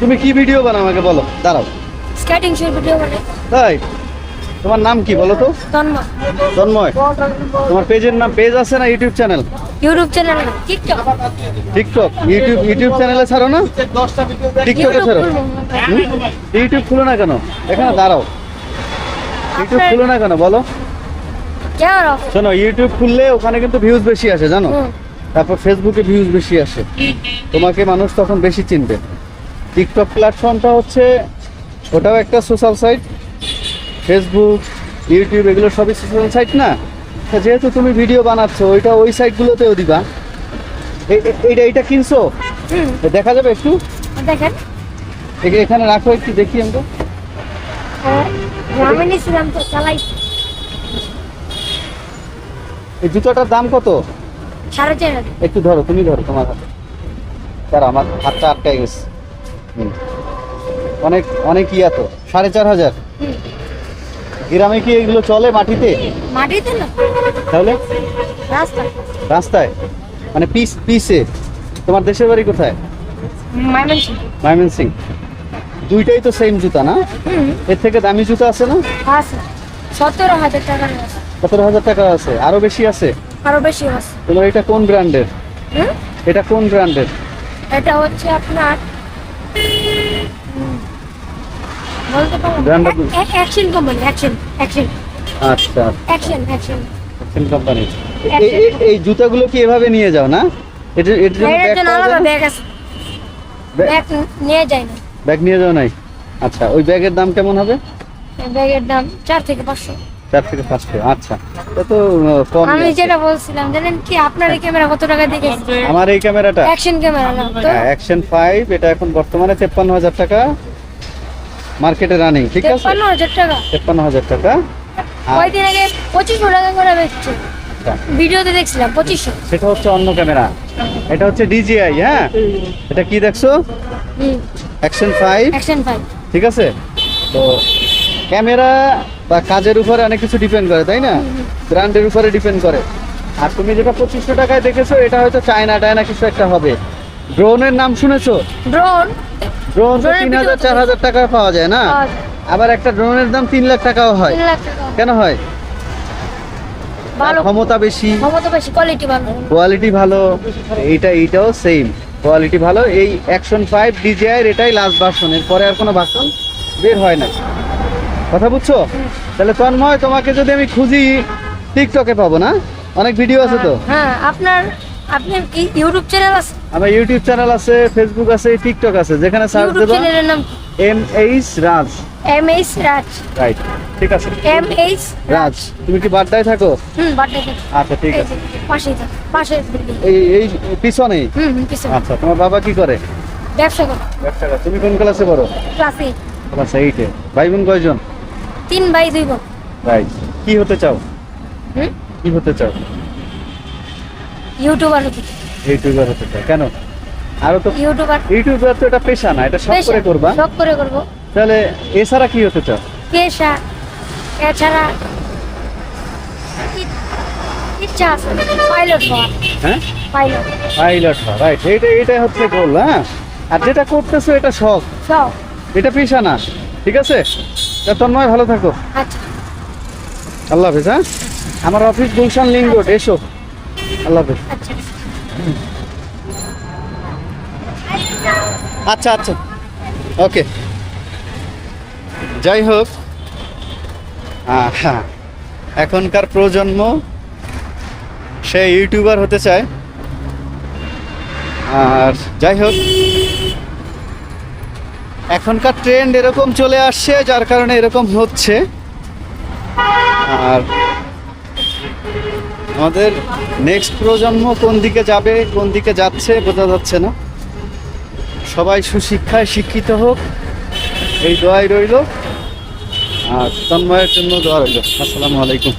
তুমি কি ভিডিও বানাও আমাকে বলো? দাঁড়াও। স্কেটিং শোর ভিডিও বানাই। তাই? তোমার নাম কি বলো তো? তন্ময়। তন্ময়। তোমার পেজের নাম পেজ আছে না ইউটিউব চ্যানেল ইউটিউব চ্যানেল না টিকটক টিকটক ইউটিউব ইউটিউব চ্যানেলে ছাড়ো না? টিকটকে ছাড়ো। ইউটিউব খুলো না কেন? এখানে দাঁড়াও। ইউটিউব খুলো না কেন? বলো। শোনো ইউটিউব খুললে ওখানে কিন্তু ভিউজ বেশি আসে জানো? তারপর ফেসবুকে ভিউজ বেশি আসে। তোমাকে মানুষ তখন বেশি চিনবে। টিকটক প্ল্যাটফর্মটা হচ্ছে ওটাও একটা সোশ্যাল সাইট ফেসবুক ইউটিউব এগুলো সবই সোশ্যাল সাইট না? যেহেতু তুমি ভিডিও বানাচ্ছ ওইটা ওই সাইটগুলোতেও দিবা। এইটা এইটা কিনছো? দেখা যাবে একটু? দেখেন। এখানে রাখো একটু দেখি আমরা। তো চালাই। এই জুতোটার দাম কত? একটু ধরো তুমি ধরো তোমার হাতে। তার আমার হাতটা আটকাই গেছে। অনেক অনেক ইয়া তো সাড়ে চার হাজার। গ্রামে কি এগুলো চলে মাটিতে? মাটিতে না। তাহলে? রাস্তা রাস্তায়? মানে পিস পিসে। তোমার দেশের বাড়ি কোথায়? ময়মনসিং দুইটাই তো সেম জুতা না? এর থেকে দামি জুতা আছে না? আছে। সতেরো হাজার আছে। সতেরো হাজার টাকা আছে। আরও বেশি আছে? আরও বেশি আছে। তোমার এটা কোন ব্র্যান্ডের এটা কোন ব্র্যান্ডের এটা হচ্ছে আপনার বলতে পারব অ্যাকশন কোম্পানি অ্যাকশন অ্যাকশন। আচ্ছা। Action Action. কোম্পানি। এই জুতাগুলো কি এভাবে নিয়ে যাও না? এটা এটার জন্য আলাদা যায় না? ব্যাগ আছে ব্যাগ নিয়ে যায় না। ব্যাগ নিয়ে যাও নাই? আচ্ছা ওই ব্যাগের দাম কেমন হবে? ব্যাগের দাম চার থেকে পাঁচশো। চার থেকে পাঁচশো আচ্ছা। এটা তো কম আমি যেটা বলছিলাম জানেন কি আপনার এই ক্যামেরা কত টাকা দিয়ে গেছে? আমার এই ক্যামেরাটা? অ্যাকশন ক্যামেরা না তো? অ্যাকশন ফাইভ এটা এখন বর্তমানে তেপ্পান্ন হাজার টাকা। মার্কেটে রানিং ঠিক আছে? তেপ্পান্ন হাজার টাকা। তেপ্পান্ন হাজার টাকা। কয়দিন আগে পঁচিশশো টাকা করে বেচছে ভিডিওতে দেখছিলাম পঁচিশশো সেটা হচ্ছে অন্য ক্যামেরা। এটা হচ্ছে ডিজিআই হ্যাঁ? এটা কি দেখছ? অ্যাকশন ফাইভ অ্যাকশন ফাইভ ঠিক আছে? তো ক্যামেরা বা কাজের উপরে অনেক কিছু ডিপেন্ড করে তাই না? ব্র্যান্ডের উপরে ডিপেন্ড করে। আর তুমি যেটা পঁচিশশো টাকায় দেখেছ এটা হয়তো চায়না টায়না কিছু একটা হবে। ড্রোনের নাম শুনেছো? ড্রোন ড্রোন তো তিন হাজার চার হাজার টাকায় পাওয়া যায় না? আবার একটা ড্রোনের দাম তিন লাখ টাকাও হয়। কেন হয়? ক্ষমতা বেশি। কোয়ালিটি ভালো। এইটা এইটাও সেম কোয়ালিটি ভালো। এই অ্যাকশন ফাইভ ডিজিআই এটাই লাস্ট ভার্সন এর পরে আর কোনো ভার্সন বের হয় না। কথা বুঝছ? তাহলে তন্ময় তোমাকে যদি আমি খুঁজি টিকটকে পাবো না? অনেক ভিডিও আছে তো? হ্যাঁ আপনার আপনার কি ইউটিউব চ্যানেল আছে? আমার ইউটিউব চ্যানেল আছে ফেসবুক আছে টিকটক আছে যেখানে সার্চ ইউটিউব দেবা। চ্যানেলের নাম M H Raj M H Raj right ঠিক আছে। এম এইচ রাজ তুমি কি বাড্ডায় থাকো? হুম আচ্ছা ঠিক আছে। পাশেই থাকে পাশে এই এই হুম পিছনে। আচ্ছা তোমার বাবা কি করে? ব্যবসা করো। ব্যবসা করে। তুমি কোন ক্লাসে পড়ো? ক্লাস এইট ক্লাস এইটে ভাই বোন কয়জন? তিন ভাই দুই বোন। রাইট কি হতে চাও? হুম? কি হতে চাও? ইউটিউবার হতে ইউটিউবার হতে চাও। কেন? আরও তো ইউটিউবার। ইউটিউবার তো এটা পেশা না এটা শখ করে করবা। শখ করে করব। তাহলে এছাড়া কি হতে চাও? পেশা। এছাড়া ইচ্ছা আছে। পাইলট হওয়ার। হ্যাঁ? পাইলট পাইলট রাইট এইটা এটাই হচ্ছে গোল হ্যাঁ? আর যেটা করতেছো এটা শখ? সব এটা পেশা না ঠিক আছে? তন্ময় ভালো থাকো। আচ্ছা। আল্লাহ হাফিজ হ্যাঁ? আমার অফিস গুলশান লিঙ্ক রোড এসো। আল্লাহ হাফিজ। আচ্ছা। আচ্ছা আচ্ছা। ওকে। যাই হোক হ্যাঁ এখনকার প্রজন্ম সে ইউটিউবার হতে চায়। আর যাই হোক এখনকার ট্রেন্ড এরকম চলে আসছে, যার কারণে এরকম হচ্ছে। আর আমাদের নেক্সট প্রজন্ম কোন দিকে যাবে, কোন দিকে যাচ্ছে, বোঝা যাচ্ছে না। সবাই সুশিক্ষায় শিক্ষিত হোক, এই দোয়াই রইল। আর তন্ময়ের জন্য দোয়া রইল। আসসালামু আলাইকুম।